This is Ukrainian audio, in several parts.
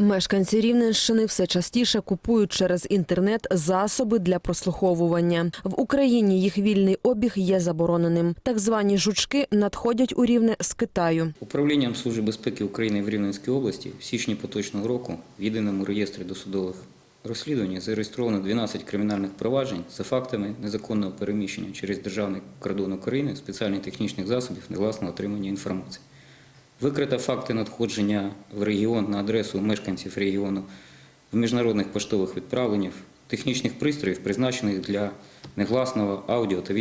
Мешканці Рівненщини все частіше купують через інтернет засоби для прослуховування. В Україні їх вільний обіг є забороненим. Так звані жучки надходять у рівне з Китаю. Управлінням Служби безпеки України в Рівненській області в січні поточного року в єдиному реєстрі досудових розслідувань зареєстровано 12 кримінальних проваджень за фактами незаконного переміщення через державний кордон України спеціальних технічних засобів негласного отримання інформації. Викрито факти надходження в регіон на адресу мешканців регіону в міжнародних поштових відправленнях, технічних пристроїв, призначених для негласного аудіо та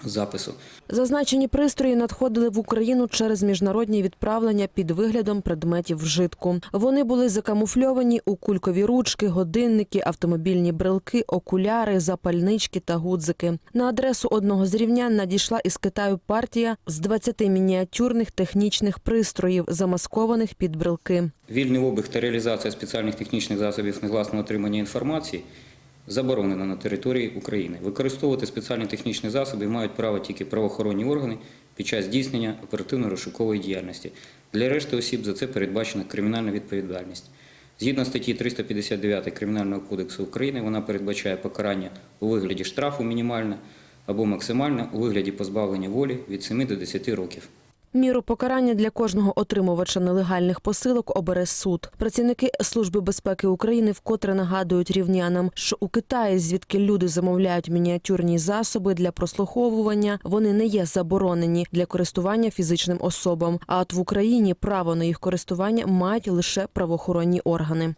відеозапису. Зазначені пристрої надходили в Україну через міжнародні відправлення під виглядом предметів вжитку. Вони були закамуфльовані у кулькові ручки, годинники, автомобільні брелки, окуляри, запальнички та гудзики. На адресу одного з рівнян надійшла із Китаю партія з 20 мініатюрних технічних пристроїв, замаскованих під брелки. Вільний обіг та реалізація спеціальних технічних засобів негласного отримання інформації заборонено на території України. Використовувати спеціальні технічні засоби мають право тільки правоохоронні органи під час здійснення оперативно-розшукової діяльності. Для решти осіб за це передбачена кримінальна відповідальність. Згідно статті 359 Кримінального кодексу України, вона передбачає покарання у вигляді штрафу мінімальне або максимальне у вигляді позбавлення волі від 7 до 10 років. Міру покарання для кожного отримувача нелегальних посилок обере суд. Працівники Служби безпеки України вкотре нагадують рівнянам, що у Китаї, звідки люди замовляють мініатюрні засоби для прослуховування, вони не є заборонені для користування фізичним особам. А от в Україні право на їх користування мають лише правоохоронні органи.